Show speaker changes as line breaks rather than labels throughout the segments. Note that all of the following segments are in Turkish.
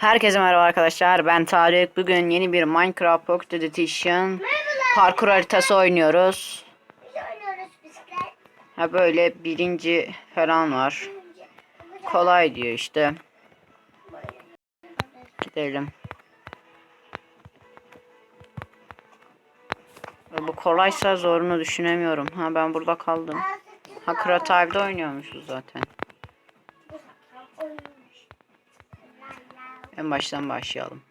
Herkese merhaba arkadaşlar. Ben Tarık. Bugün yeni bir Minecraft Pocket Edition
Merhabalar.
parkur haritası oynuyoruz.
Biz oynuyoruz bisiklet.
Ha böyle birinci falan var. Kolay diyor işte. Gidelim. Bu kolaysa zorunu düşünemiyorum. Ha ben burada kaldım. Ha Kırat de oynuyormuşuz zaten. En baştan başlayalım.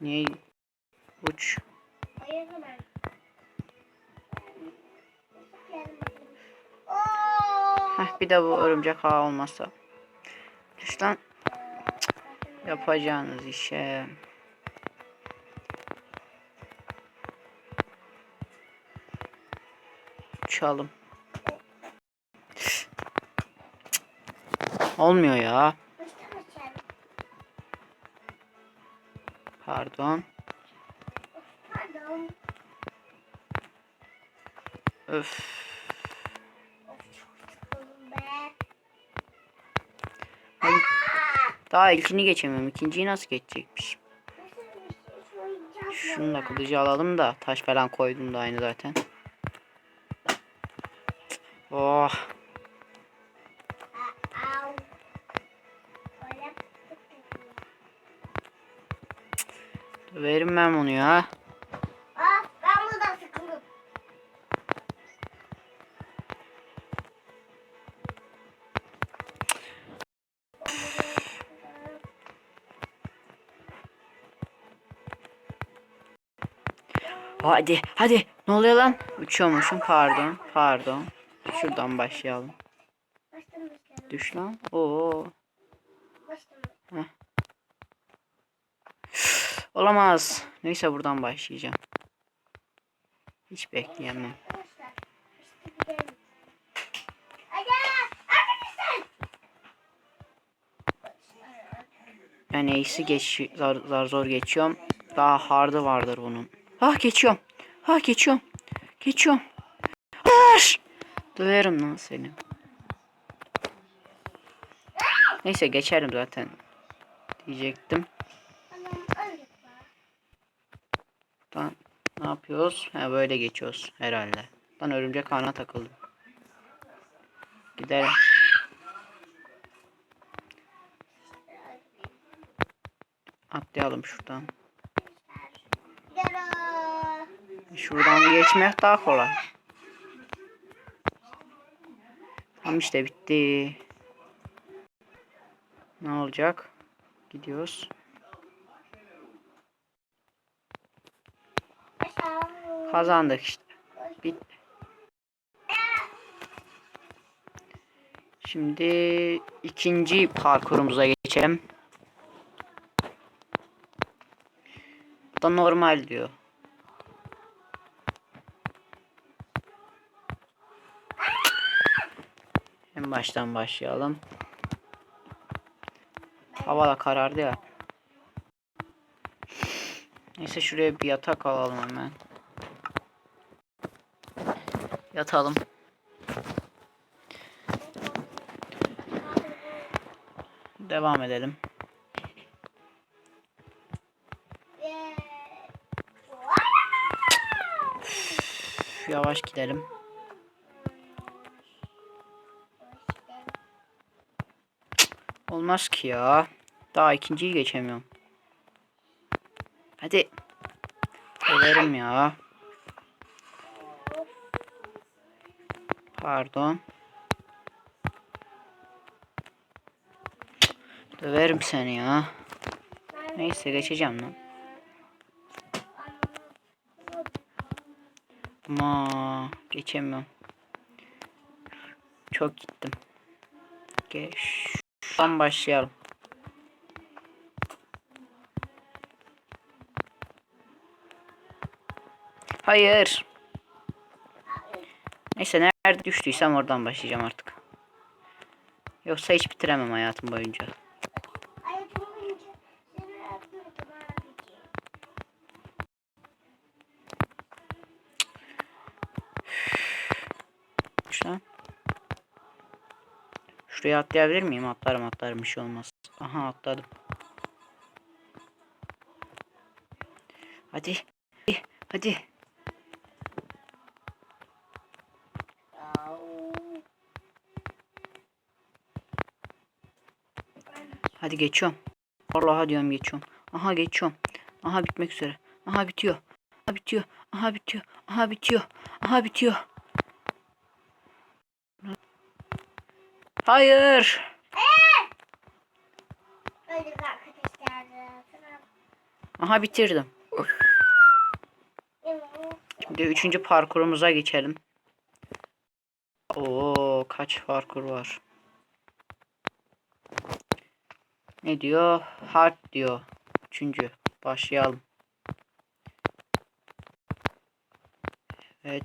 Niye uç? Heh, bir de bu örümcek ağı olmasa. Düş lan. Yapacağınız işe. Uçalım. Olmuyor ya. Pardon.
Pardon.
Öf. Daha ilkini geçemiyorum. İkinciyi nasıl geçecekmiş? Şunu da kılıcı alalım da taş falan koydum da aynı zaten. Verim ben bunu ya.
Ah ben buradan sıkıldım.
Hadi hadi. Ne oluyor lan? Uçuyormuşum pardon. Pardon. Şuradan başlayalım. Düş lan. Oo.
Baştan.
Olamaz. Neyse buradan başlayacağım. Hiç bekleyemem. Ben ace'i geç zar, zar zor geçiyorum. Daha hard'ı vardır bunun. Ah geçiyorum. Ah geçiyorum. Geçiyorum. Hayır. Döverim lan seni. Neyse geçerim zaten. Diyecektim. Lan ne yapıyoruz? Ha böyle geçiyoruz herhalde. Lan örümcek ağına takıldım. Gidelim. Atlayalım şuradan. Şuradan geçmek daha kolay. Tamam işte bitti. Ne olacak? Gidiyoruz. Kazandık işte. Bitti. Şimdi ikinci parkurumuza geçelim. Bu da normal diyor. En baştan başlayalım. Hava da karardı ya. Neyse şuraya bir yatak alalım hemen. Yatalım. Devam edelim. Yavaş gidelim. Olmaz ki ya. Daha ikinciyi geçemiyorum. Hadi. Severim ya. Pardon. Döverim seni ya. Neyse geçeceğim lan. Ama geçemiyorum. Çok gittim. Geç. Şuradan başlayalım. Hayır. Neyse nerede düştüysem oradan başlayacağım artık. Yoksa hiç bitiremem hayatım boyunca. Şuradan. Şuraya atlayabilir miyim? Atlarım atlarım bir şey olmaz. Aha atladım. Hadi. Hadi. Hadi geçiyorum. Vallahi diyorum geçiyorum. Aha geçiyorum. Aha bitmek üzere. Aha bitiyor. Aha bitiyor. Aha bitiyor. Aha bitiyor. Aha bitiyor. Hayır. Aha bitirdim. Şimdi üçüncü parkurumuza geçelim. Oo kaç parkur var. Ne diyor? Hard diyor. Üçüncü. Başlayalım. Evet.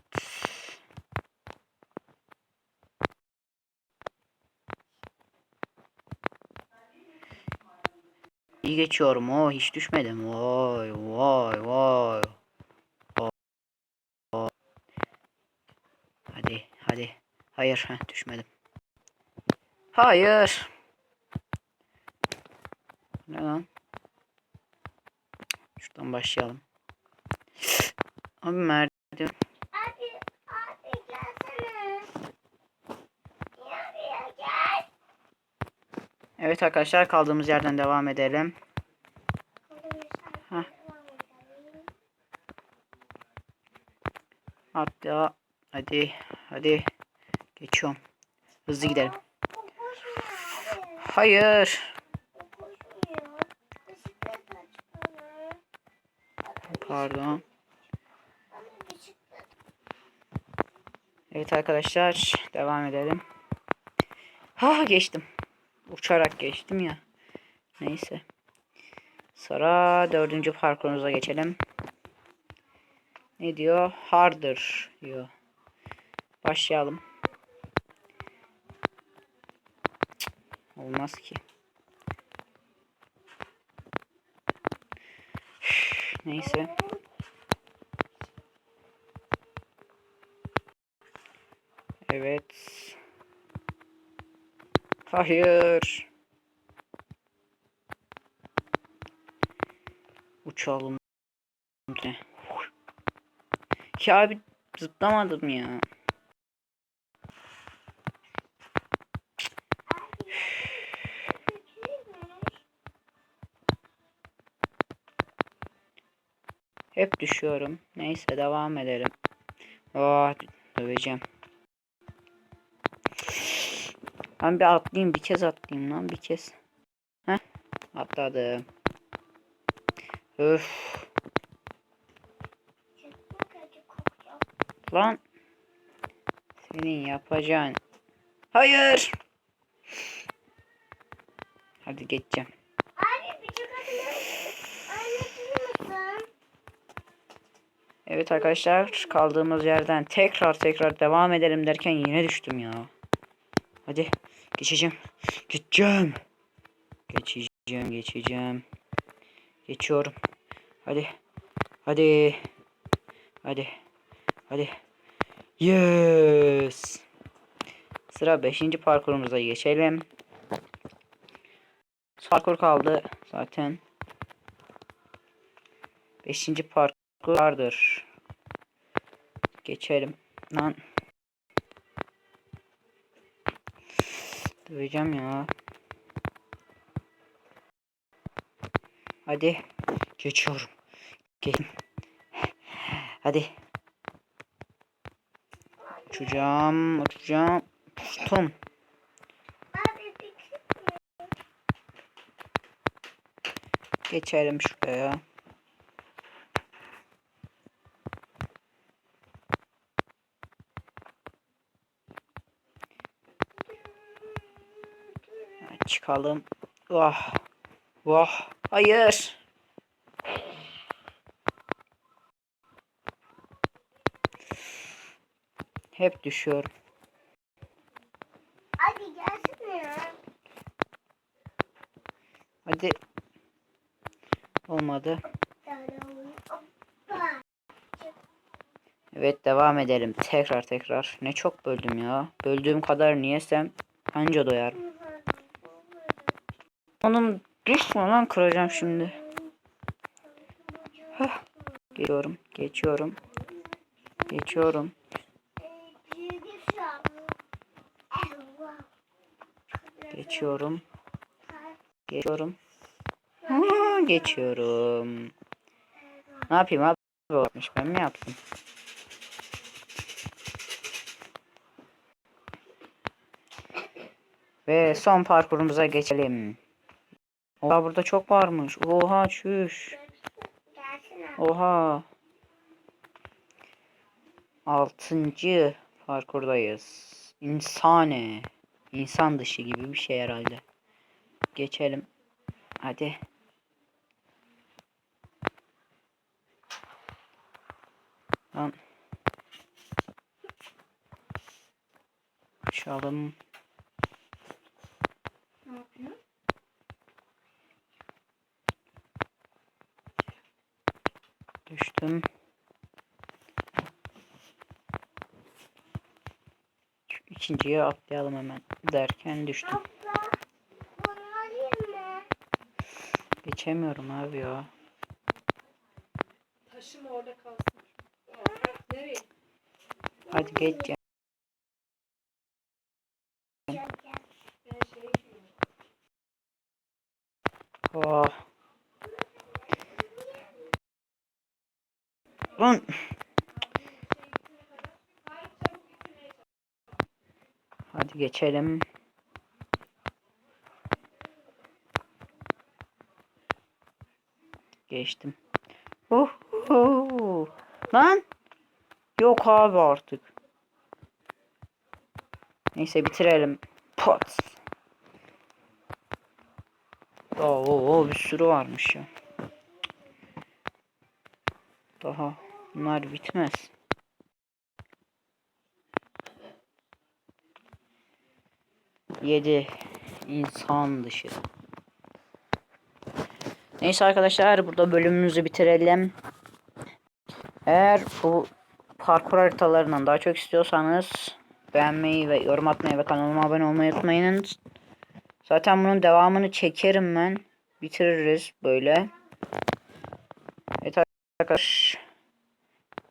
İyi geçiyorum. O hiç düşmedim. Vay vay vay. Hadi hadi. Hayır heh, düşmedim. Hayır. Ne lan? Şuradan başlayalım. Abi merdiven.
Abi, abi gelsene. Abi gel.
Evet arkadaşlar kaldığımız yerden devam edelim. Heh. Hatta hadi hadi geçiyorum. Hızlı gidelim. Hayır.
Bu koşmuyor. Bisiklet aç bana.
Pardon. Evet arkadaşlar devam edelim. Ha geçtim. Uçarak geçtim ya. Neyse. Sonra dördüncü parkurumuza geçelim. Ne diyor? Harder diyor. Başlayalım. Olmaz ki. Neyse. Evet. Hayır. Uçalım. Ya abi zıplamadım ya. Hep düşüyorum. Neyse devam edelim. Oh, döveceğim. Ben bir atlayayım bir kez atlayayım lan bir kez. Heh atladım. Öf lan. Senin yapacağın. Hayır. Hadi geçeceğim.
Abi bir çıkabilir Anlatır mısın?
Evet arkadaşlar kaldığımız yerden tekrar tekrar devam edelim derken yine düştüm ya. Hadi geçeceğim. Geçeceğim. Geçeceğim geçeceğim. Geçiyorum. Hadi. Hadi. Hadi. Hadi. Yes. Sıra 5. parkurumuza geçelim. Parkur kaldı zaten. 5. parkur vardır. Geçelim. Lan. Döveceğim ya. Hadi. Geçiyorum. Geçtim. Hadi. Uçacağım. Uçacağım.
Bir
Geçelim şuraya. Çıkalım. Vah. Vah. Hayır. Hep düşüyorum.
Abi gelsene ya.
Hadi. Olmadı. Evet devam edelim. Tekrar tekrar. Ne çok böldüm ya. Böldüğüm kadar niyesem anca doyarım. Onun düşme lan kıracağım şimdi. Hah. Geçiyorum. Geçiyorum. Geçiyorum. Geçiyorum. Geçiyorum. Geçiyorum. Ne yapayım abi? Olmuş ben mi yaptım? Ve son parkurumuza geçelim. Oha burada çok varmış. Oha çüş. Oha. Altıncı parkurdayız. İnsane. İnsan dışı gibi bir şey herhalde. Geçelim. Hadi. Lan. Uçalım.
Ne yapıyor?
Düştüm. Şu ikinciye atlayalım hemen derken düştüm. Geçemiyorum abi ya.
Taşım orada kalsın. Nereye?
Hadi geç ya.
Şey
Oh. Lan. Hadi geçelim. Geçtim. Oh, oh. Lan. Yok abi artık. Neyse bitirelim. Pot. Oo, oo, bir sürü varmış ya. Daha bunlar bitmez. Yedi insan dışı. Neyse arkadaşlar burada bölümümüzü bitirelim. Eğer bu parkur haritalarından daha çok istiyorsanız beğenmeyi ve yorum atmayı ve kanalıma abone olmayı unutmayın. Zaten bunun devamını çekerim ben. Bitiririz böyle. Evet arkadaşlar.